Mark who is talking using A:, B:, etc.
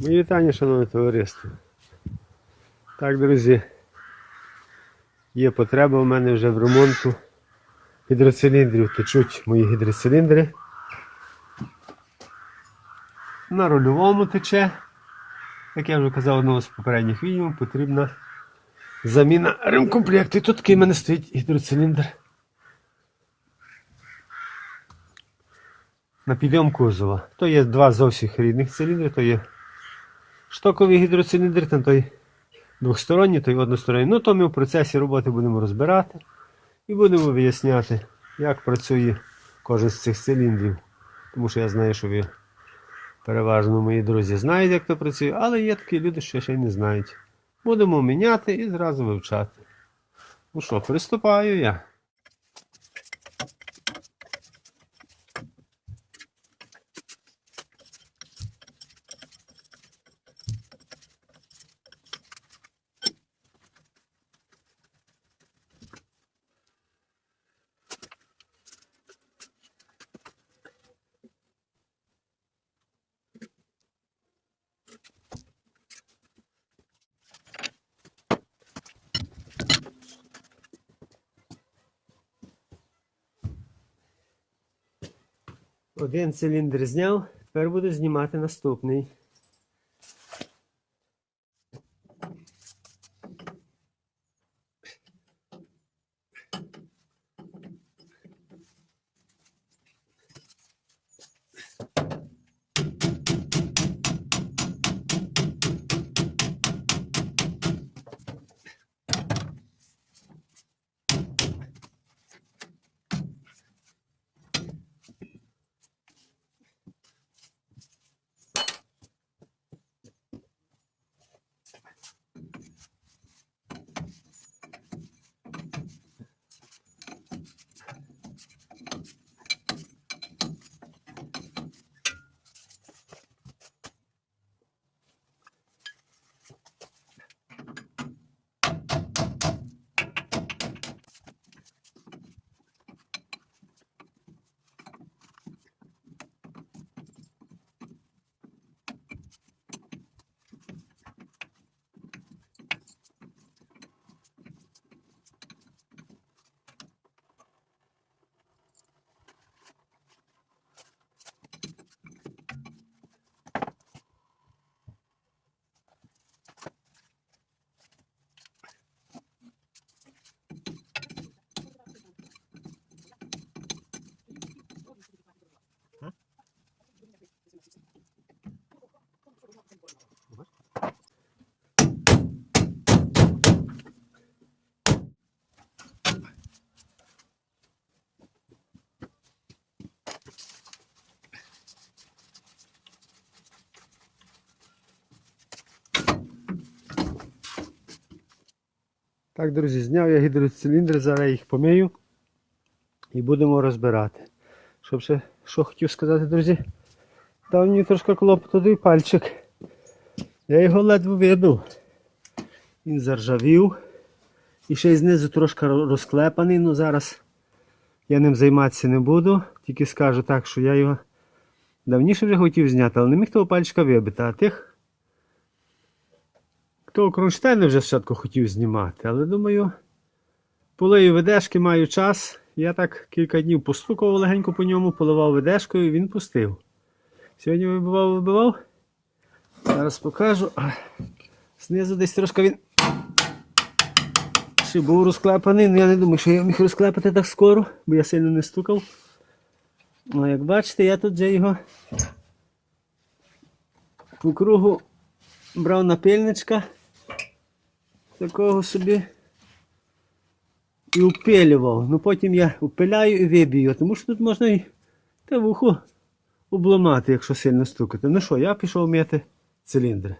A: Мої вітання, шановне товариство. Так, друзі, є потреба в мене вже в ремонту гідроциліндрів. Течуть мої гідроциліндри. На рульовому тече. Як я вже казав в одному з попередніх відео, потрібна заміна ремкомплекту. І тут такий в мене стоїть гідроциліндр. На підйом кузова. То є два зовсім рідних циліндри, то є штоковий гідроциліндр, там той двохсторонній, той односторонній. Ну, то ми в процесі роботи будемо розбирати і будемо виясняти, як працює кожен з цих циліндрів. Тому що я знаю, що ви переважно мої друзі знають, як то працює, але є такі люди, що ще й не знають. Будемо міняти і зразу вивчати. Ну що, приступаю я. Один циліндр зняв, тепер буду знімати наступний. Так, друзі, зняв я гідроциліндри, зараз їх помию і будемо розбирати. Щоб ще, що хотів сказати, друзі, дав мені трошки клопоту пальчик. Я його ледве видав. Він заржавів. І ще й знизу трошки розклепаний, ну зараз я ним займатися не буду. Тільки скажу так, що я його давніше вже хотів зняти, але не міг того пальчика вибити, а тих того кронштейна вже спочатку хотів знімати, але думаю, полию ведешки, маю час. Я так кілька днів постукав легенько по ньому, поливав ведешкою і він пустив. Сьогодні вибивав, вибивав. Зараз покажу. Знизу десь трошки він ще був розклепаний, але я не думаю, що я міг розклепати так скоро, бо я сильно не стукав. Ну, як бачите, я тут вже його по кругу брав напильничка такого собі і упилював. Ну потім я упиляю і вибію, тому що тут можна і те вухо обламати, якщо сильно стукати. Ну що, я пішов мити циліндри.